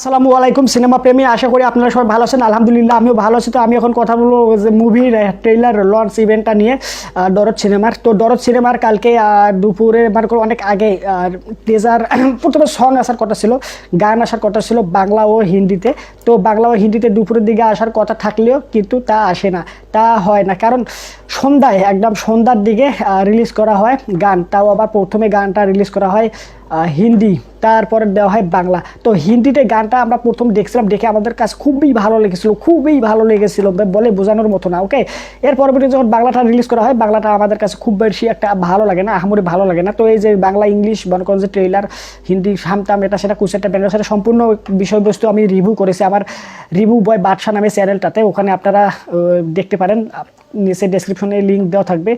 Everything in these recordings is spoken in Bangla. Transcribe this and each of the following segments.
আসসালামু আলাইকুম, সিনেমা প্রেমী। আশা করি আপনারা সবাই ভালো আছেন। আলহামদুলিল্লাহ, আমিও ভালো আছি। তো আমি এখন কথা বলব যে মুভির ট্রেলার লঞ্চ ইভেন্টটা নিয়ে দরদ সিনেমার। তো দরদ সিনেমার কালকে দুপুরে মানে অনেক আগে টেজার প্রথমে সং আসার কথা ছিল, গান আসার কথা ছিল বাংলা ও হিন্দিতে। তো বাংলা ও হিন্দিতে দুপুরের দিকে আসার কথা থাকলেও কিন্তু তা আসে না, তা হয় না। কারণ সন্ধ্যায়, একদম সন্ধ্যার দিকে রিলিজ করা হয় গান। তাও আবার প্রথমে গানটা রিলিজ করা হয় হিন্দি, তারপরে দেওয়া হয় বাংলা। তো হিন্দিতে গানটা আমরা প্রথম দেখছিলাম, দেখে আমাদের কাছে খুবই ভালো লেগেছিল, খুবই ভালো লেগেছিল বলে বোঝানোর মতো না ওকে এর পরবর্তী যখন বাংলাটা রিলিজ করা হয়, বাংলাটা আমাদের কাছে খুব বেশি একটা ভালো লাগে না, আহামরি ভালো লাগে না। তো এই যে বাংলা, ইংলিশ যে ট্রেলার হিন্দি, সামতাম, এটা সেটা কুচেটা ব্যাংলা সেটা সম্পূর্ণ বিষয়বস্তু আমি রিভিউ করেছি আমার রিভিউ বয় বাদশা নামে চ্যানেলটাতে ওখানে আপনারা দেখতে পারেন নিচে ডেসক্রিপশনে লিঙ্ক দেওয়া থাকবে।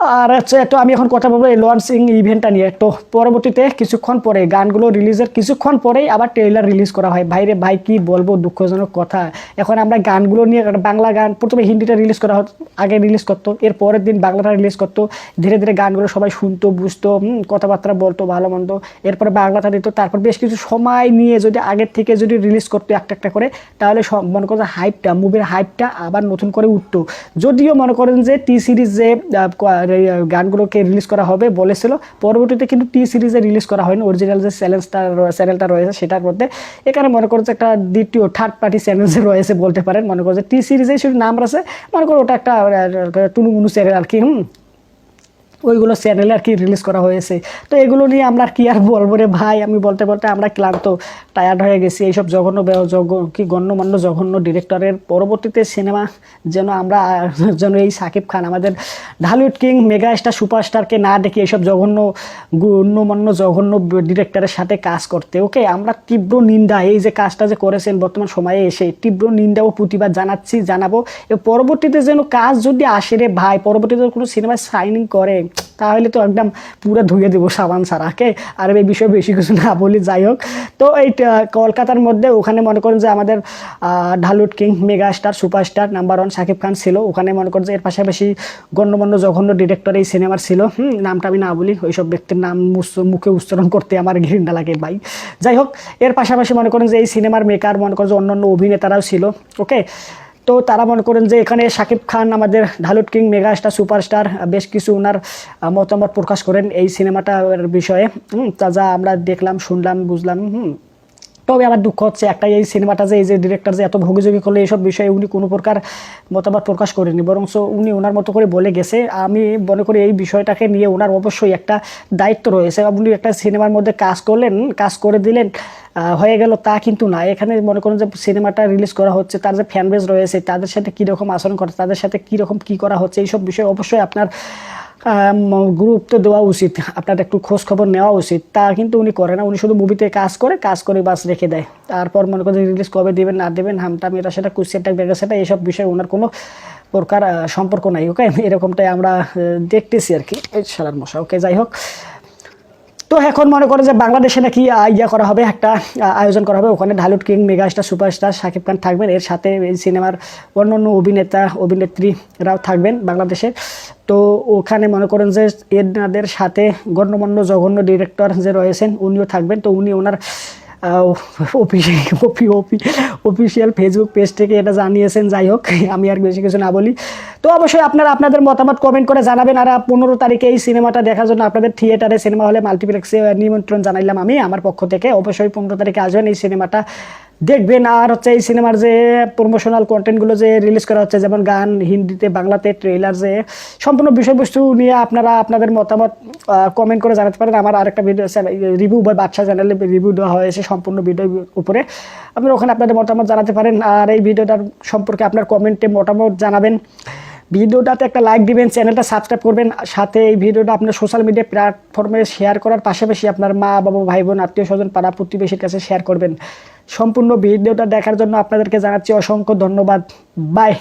আর হচ্ছে তো আমি এখন কথা বলব এই লঞ্চিং ইভেন্টটা নিয়ে। তো পরবর্তীতে কিছুক্ষণ পরে গানগুলো রিলিজের কিছুক্ষণ পরেই আবার ট্রেলার রিলিজ করা হয়। ভাইরে, ভাই, কি বলব? দুঃখজনক কথা। এখন আমরা গানগুলো নিয়ে বাংলা গান, প্রথমে হিন্দিটা রিলিজ করা হতো, আগে রিলিজ করতো, এর পরের দিন বাংলাটা রিলিজ করতো। ধীরে ধীরে গানগুলো সবাই শুনতো, বুঝতো কথাবার্তা বলতো, ভালো মন্দ। এরপরে বাংলাটা দিত, তারপর বেশ কিছু সময় নিয়ে যদি আগের থেকে যদি রিলিজ করতো একটা একটা করে, তাহলে মনে করেন হাইপটা মুভির হাইপটা আবার নতুন করে উঠতো। যদিও মনে করেন যে টি সিরিজ যে গানগুলোকে রিলিজ করা হবে বলেছিল। পরবর্তীতে কিন্তু টি সিরিজে রিলিজ করা হয়নি। অরিজিনাল যে চ্যালেঞ্জটা চ্যানেলটা রয়েছে সেটার মধ্যে। এখানে মনে করছে একটা দ্বিতীয় থার্ড পার্টি চ্যানেল যে রয়েছে বলতে পারেন। মনে করছে টি সিরিজে শুধু নাম রয়েছে। মনে করো ওটা একটা টুনুমুনু চ্যানেল আর কি, হুম? ওইগুলো চ্যানেলে আর কি রিলিজ করা হয়েছে। তো এগুলো নিয়ে আমরা কি আর বলব রে ভাই? আমি বলতে বলতে আমরা ক্লান্ত টায়ার্ড হয়ে গেছি। এইসব জঘন্য কি গণ্যমান্য, জঘন্য ডিরেক্টরের পরবর্তীতে সিনেমা যেন আমরা যেন এই সাকিব খান, আমাদের ঢালিউড কিং মেগা স্টার সুপারস্টারকে না দেখি এইসব জঘন্য, গণ্যমান্য, জঘন্য ডিরেক্টরের সাথে কাজ করতে। ওকে আমরা তীব্র নিন্দা, এই যে কাজটা যে করেছেন বর্তমান সময়ে এসে, তীব্র নিন্দা ও প্রতিবাদ জানাচ্ছি, জানাব। পরবর্তীতে যেন কাজ যদি আসে রে ভাই, পরবর্তীতে কোনো সিনেমায় সাইনিং করে তাহলে তো একদম পুরো ধুয়ে দেবো সাবান সারাকে। আর এই বিষয়ে বেশি কিছু না বলি, যাই হোক। তো এই কলকাতার মধ্যে ওখানে মনে করেন যে আমাদের Dhallywood king mega star superstar number one Shakib Khan ছিল। ওখানে মনে করেন যে এর পাশাপাশি গণ্যমান্য জঘন্য ডিরেক্টর এই সিনেমার ছিল। হুম, নামটা আমি না বলি, ওইসব ব্যক্তির নাম মুখে উচ্চারণ করতে আমার ঘৃণা লাগে ভাই। যাই হোক, এর পাশাপাশি মনে করেন যে এই সিনেমার মেকার মনে করেন যে অন্যান্য অভিনেতারাও ছিল ওকে তো তারা মনে করেন যে এখানে শাকিব খান আমাদের Dhallywood king mega star superstar বেশ কিছু ওনার মতামত প্রকাশ করেন এই সিনেমাটার বিষয়ে। তা যা আমরা দেখলাম, শুনলাম, বুঝলাম, হুম। তবে আমার দুঃখ হচ্ছে একটা এই সিনেমাটা যে, এই যে ডিরেক্টর যে এত ভোগযোগী করলে এইসব বিষয়ে উনি কোনো প্রকার মতামত প্রকাশ করেনি বরং উনি ওনার মতো করে বলে গেছে। আমি মনে করি এই বিষয়টাকে নিয়ে ওনার অবশ্যই একটা দায়িত্ব রয়েছে। উনি একটা সিনেমার মধ্যে কাজ করলেন, কাজ করে দিলেন হয়ে গেল তা কিন্তু না। এখানে মনে করেন যে সিনেমাটা রিলিজ করা হচ্ছে, তার যে ফ্যান বেস রয়েছে, তাদের সাথে কীরকম আচরণ করে, তাদের সাথে কীরকম কী করা হচ্ছে, এইসব বিষয়ে অবশ্যই আপনার গুরুত্ব দেওয়া উচিত। আপনার একটু খোঁজ খবর নেওয়া উচিত। তা কিন্তু উনি করে না। উনি শুধু মুভিতে কাজ করে কাজ করে বাস রেখে দেয়। তারপর মনে করেন রিলিজ কবে দেবেন, না দেবেন হামটা এটা সেটা কুসিয়াটা বেগে সেটা এইসব বিষয়ে ওনার কোনো প্রকার সম্পর্ক নাই ওকে এরকমটাই আমরা দেখতেছি আর কি সালার মশা ওকে যাই হোক। তো এখন মনে করে যে বাংলাদেশে নাকি ইয়া করা হবে, একটা আয়োজন করা হবে। ওখানে Dhallywood king mega star superstar Shakib Khan থাকবেন। এর সাথে এই সিনেমার অন্য অন্য অভিনেতা, অভিনেত্রীরাও থাকবেন বাংলাদেশের তো ওখানে মনে করেন যে এনাদের সাথে গণ্যমান্য জঘন্য ডিরেক্টর যে রয়েছেন, উনিও থাকবেন। তো উনি ওনার অফিসিয়াল ফেসবুক পেজ থেকে এটা জানিয়েছেন, যাই হোক, আমি আর বেশি কিছু না বলি। তো অবশ্যই আপনারা আপনাদের মতামত কমেন্ট করে জানাবেন আর পনেরো তারিখে এই সিনেমাটা দেখার জন্য আপনাদের থিয়েটারে সিনেমা হলে মাল্টিপ্লেক্সে নিমন্ত্রণ জানাইলাম আমি আমার পক্ষ থেকে। অবশ্যই পনেরো তারিখে আসবেন এই সিনেমাটা দেখবেন আর হচ্ছে এই সিনেমার যে প্রমোশনাল কন্টেন্টগুলো যে রিলিজ করা হচ্ছে, যেমন গান, হিন্দিতে, বাংলাতে ট্রেলার যে, সম্পূর্ণ বিষয়বস্তু নিয়ে আপনারা আপনাদের মতামত কমেন্ট করে জানাতে পারেন। আমার আরেকটা ভিডিও রিভিউ বা বাচ্চা চ্যানেলে রিভিউ দেওয়া হয়েছে সম্পূর্ণ ভিডিওর উপরে। আপনারা ওখানে আপনাদের মতামত জানাতে পারেন। আর এই ভিডিওটার সম্পর্কে আপনার কমেন্টে মতামত জানাবেন। ভিডিওটাতে একটা লাইক দিবেন চ্যানেলটা সাবস্ক্রাইব করবেন। সাথে এই ভিডিওটা আপনার সোশ্যাল মিডিয়া প্ল্যাটফর্মে শেয়ার করার পাশাপাশি আপনার মা, বাবা ভাই বোন আত্মীয় স্বজন পাড়া প্রতিবেশীর কাছে শেয়ার করবেন। সম্পূর্ণ ভিডিওটা দেখার জন্য আপনাদেরকে জানাচ্ছি অসংখ্য ধন্যবাদ। বাই